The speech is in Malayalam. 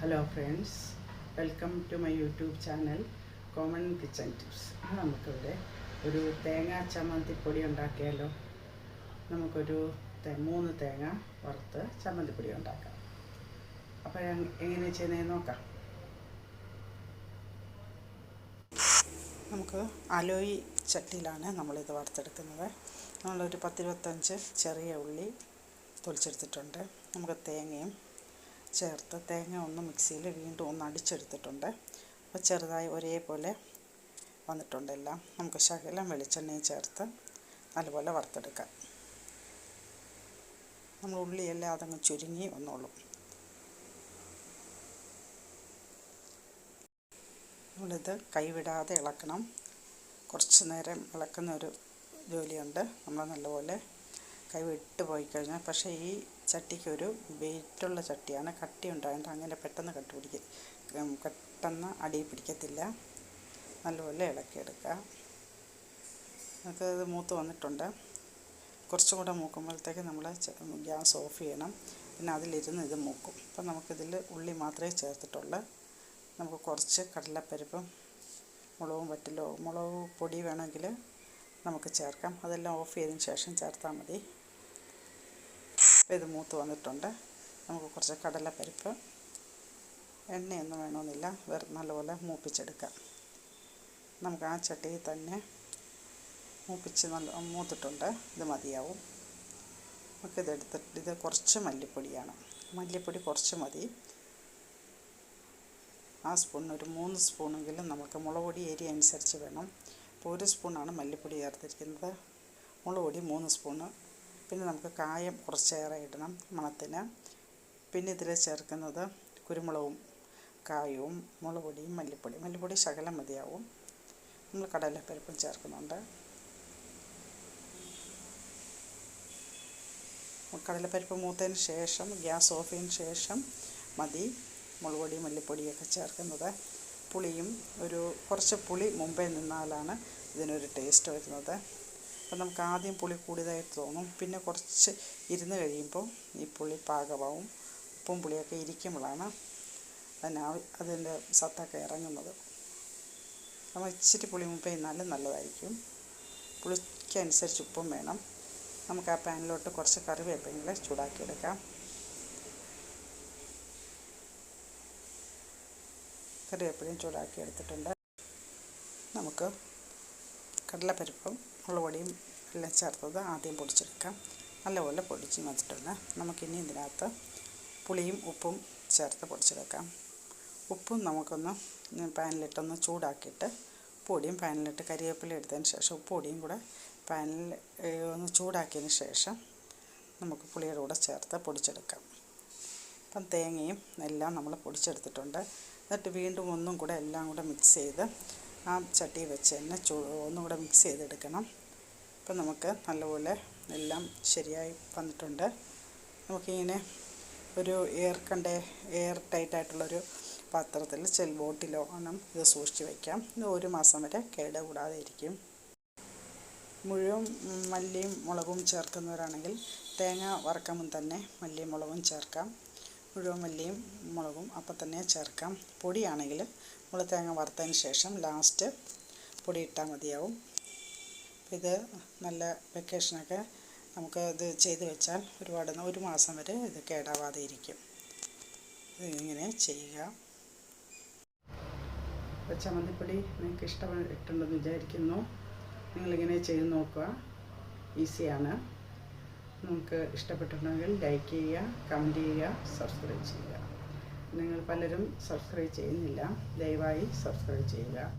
Hello friends welcome to my YouTube channel common kitchen tips നമുക്കിവിടെ ഒരു തേങ്ങ ചമ്മന്തിപ്പൊടി ഉണ്ടാക്കിയാലോ? നമുക്കൊരു മൂന്ന് തേങ്ങ വറുത്ത് ചമ്മന്തിപ്പൊടി ഉണ്ടാക്കാം. അപ്പോൾ എങ്ങനെ ചെയ്യുന്നതെന്ന് നോക്കാം. നമുക്ക് അലോയി ചട്ടിയിലാണ് നമ്മളിത് വറുത്തെടുക്കുന്നത്. നമ്മളൊരു പത്തിരുപത്തഞ്ച് ചെറിയ ഉള്ളി തൊലിച്ചെടുത്തിട്ടുണ്ട്. നമുക്ക് തേങ്ങയും ചേർത്ത് തേങ്ങ ഒന്ന് മിക്സിയിൽ വീണ്ടും ഒന്ന് അടിച്ചെടുത്തിട്ടുണ്ട്. അപ്പോൾ ചെറുതായി ഒരേപോലെ വന്നിട്ടുണ്ട് എല്ലാം. നമുക്ക് ശകലം വെളിച്ചെണ്ണയും ചേർത്ത് നല്ലപോലെ വറുത്തെടുക്കാം. നമ്മൾ ഉള്ളിയെല്ലാം അതങ്ങ് ചുരുങ്ങി വന്നോളും. നമ്മളിത് കൈവിടാതെ ഇളക്കണം. കുറച്ച് നേരം ഇളക്കുന്ന ഒരു ജോലിയുണ്ട്. നമ്മൾ നല്ലപോലെ കൈ വിട്ട് പോയി കഴിഞ്ഞാൽ പക്ഷേ ഈ ചട്ടിക്ക് ഒരു വെയിറ്റുള്ള ചട്ടിയാണ് കട്ടി ഉണ്ടായതുകൊണ്ട് അങ്ങനെ പെട്ടെന്ന് കട്ടി പിടിക്കും പെട്ടെന്ന് അടിയിൽ പിടിക്കത്തില്ല. നല്ലപോലെ ഇളക്കിയെടുക്കുക ഇത് മൂത്ത് വന്നിട്ടുണ്ട്. കുറച്ചും കൂടെ മൂക്കുമ്പോഴത്തേക്ക് നമ്മൾ ഗ്യാസ് ഓഫ് ചെയ്യണം. പിന്നെ അതിലിരുന്ന് ഇത് മൂക്കും. അപ്പം നമുക്കിതിൽ ഉള്ളി മാത്രമേ ചേർത്തിട്ടുള്ളൂ. നമുക്ക് കുറച്ച് കടലപ്പരിപ്പും മുളകും പറ്റില്ല മുളക് പൊടി വേണമെങ്കിൽ നമുക്ക് ചേർക്കാം. അതെല്ലാം ഓഫ് ചെയ്തതിന് ശേഷം ചേർത്താൽ മതി. ഇത് മൂത്ത് വന്നിട്ടുണ്ട്. നമുക്ക് കുറച്ച് കടലപ്പരിപ്പ് എണ്ണയൊന്നും വേണമെന്നില്ല. വെറും നല്ലപോലെ മൂപ്പിച്ചെടുക്കാം. നമുക്ക് ആ ചട്ടിയിൽ തന്നെ മൂപ്പിച്ച് നല്ല മൂത്തിട്ടുണ്ട്. ഇത് മതിയാവും. നമുക്കിത് എടുത്തിട്ട് ഇത് കുറച്ച് മല്ലിപ്പൊടിയാണ്. മല്ലിപ്പൊടി കുറച്ച് മതി. ആ സ്പൂണിന് ഒരു മൂന്ന് സ്പൂണെങ്കിലും നമുക്ക് മുളക് പൊടി ഏരിയ അനുസരിച്ച് വേണം. ഇപ്പോൾ ഒരു സ്പൂണാണ് മല്ലിപ്പൊടി ചേർത്തിരിക്കുന്നത്. മുളക് പൊടി മൂന്ന് സ്പൂണ്. പിന്നെ നമുക്ക് കായം കുറച്ചേറെ ഇടണം മണത്തിന്. പിന്നെ ഇതിൽ ചേർക്കുന്നത് കുരുമുളകും കായവും മുളക് പൊടിയും മല്ലിപ്പൊടി മല്ലിപ്പൊടി ശകലം മതിയാവും. നമ്മൾ കടലപ്പരിപ്പും ചേർക്കുന്നുണ്ട്. കടലപ്പരിപ്പ് മൂത്തതിന് ശേഷം ഗ്യാസ് ഓഫ് ചെയ്തതിന് ശേഷം മതി. മുളക് പൊടി മല്ലിപ്പൊടിയൊക്കെ ചേർക്കുന്നത്. പുളിയും ഒരു കുറച്ച് പുളി മുമ്പേ നിന്നാലാണ് ഇതിനൊരു ടേസ്റ്റ് വരുന്നത്. അപ്പം നമുക്ക് ആദ്യം പുളി കൂടിയതായിട്ട് തോന്നും. പിന്നെ കുറച്ച് ഇരുന്ന് കഴിയുമ്പോൾ ഈ പുളി പാകമാവും. ഉപ്പും പുളിയൊക്കെ ഇരിക്കുമ്പോഴാണ് അതിന് അതിന്റെ സത്തൊക്കെ ഇറങ്ങുന്നത്. നമ്മൾ ഇച്ചിരി പുളി മുമ്പേ നല്ല നല്ലതായിരിക്കും. പുളിക്കനുസരിച്ച് ഉപ്പും വേണം. നമുക്ക് ആ പാനിലോട്ട് കുറച്ച് കറിവേപ്പില ചൂടാക്കിയെടുക്കാം. കറിവേപ്പിലയും ചൂടാക്കി എടുത്തിട്ടുണ്ട് നമുക്ക് കടലപ്പരിപ്പും മുളക് പൊടിയും എല്ലാം ചേർത്തത് ആദ്യം പൊടിച്ചെടുക്കാം. നല്ലപോലെ പൊടിച്ച് വെച്ചിട്ടുണ്ട് നമുക്കിനി ഇതിനകത്ത് പുളിയും ഉപ്പും ചേർത്ത് പൊടിച്ചെടുക്കാം. ഉപ്പും നമുക്കൊന്ന് പാനിലിട്ടൊന്ന് ചൂടാക്കിയിട്ട് പൊടിയും പാനിലിട്ട് കരിവേപ്പില എടുത്തതിന് ശേഷം ഉപ്പ് പൊടിയും കൂടെ പാനിൽ ഒന്ന് ചൂടാക്കിയതിന് ശേഷം നമുക്ക് പുളിയുടെ കൂടെ ചേർത്ത് പൊടിച്ചെടുക്കാം. അപ്പം തേങ്ങയും എല്ലാം നമ്മൾ പൊടിച്ചെടുത്തിട്ടുണ്ട്. എന്നിട്ട് വീണ്ടും ഒന്നും കൂടെ എല്ലാം കൂടെ മിക്സ് ചെയ്ത് ആ ചട്ടി വെച്ച് തന്നെ ചൂ ഒന്നുകൂടെ മിക്സ് ചെയ്തെടുക്കണം. അപ്പം നമുക്ക് നല്ലപോലെ എല്ലാം ശരിയായി വന്നിട്ടുണ്ട്. നമുക്കിങ്ങനെ ഒരു എയർ കണ്ട എയർ ടൈറ്റായിട്ടുള്ളൊരു പാത്രത്തിൽ ചെൽ ബോട്ടിലോ ആണ് ഇത് സൂക്ഷിച്ച് വയ്ക്കാം ഇത് ഒരു മാസം വരെ കേട് കൂടാതെ ഇരിക്കും മുഴുവൻ മല്ലിയും മുളകും ചേർക്കുന്നവരാണെങ്കിൽ തേങ്ങ വറക്കുമ്പം തന്നെ മല്ലിയും മുളകും ചേർക്കാം. മുഴുവൻ മല്ലിയും മുളകും അപ്പം തന്നെ ചേർക്കാം. പൊടിയാണെങ്കിൽ നമ്മൾ തേങ്ങ വറുത്തതിന് ശേഷം ലാസ്റ്റ് പൊടി ഇട്ടാൽ മതിയാവും. ഇത് നല്ല വെക്കേഷനൊക്കെ നമുക്ക് ഇത് ചെയ്ത് വെച്ചാൽ ഒരുപാട് ഒരു മാസം വരെ ഇത് കേടാവാതെ ഇരിക്കും. ഇതിങ്ങനെ ചെയ്യുക. ചമ്മന്തിപ്പൊടി നിങ്ങൾക്ക് ഇഷ്ടപ്പെട്ടുണ്ടെന്ന് വിചാരിക്കുന്നു. നിങ്ങളിങ്ങനെ ചെയ്ത് നോക്കുക. ഈസിയാണ്. നമുക്ക് ഇഷ്ടപ്പെട്ടിട്ടുണ്ടെങ്കിൽ ലൈക്ക് ചെയ്യുക കമന്റ് ചെയ്യുക സബ്സ്ക്രൈബ് ചെയ്യുക. നിങ്ങൾ പലരും സബ്സ്ക്രൈബ് ചെയ്യുന്നില്ല. ദയവായി സബ്സ്ക്രൈബ് ചെയ്യുക.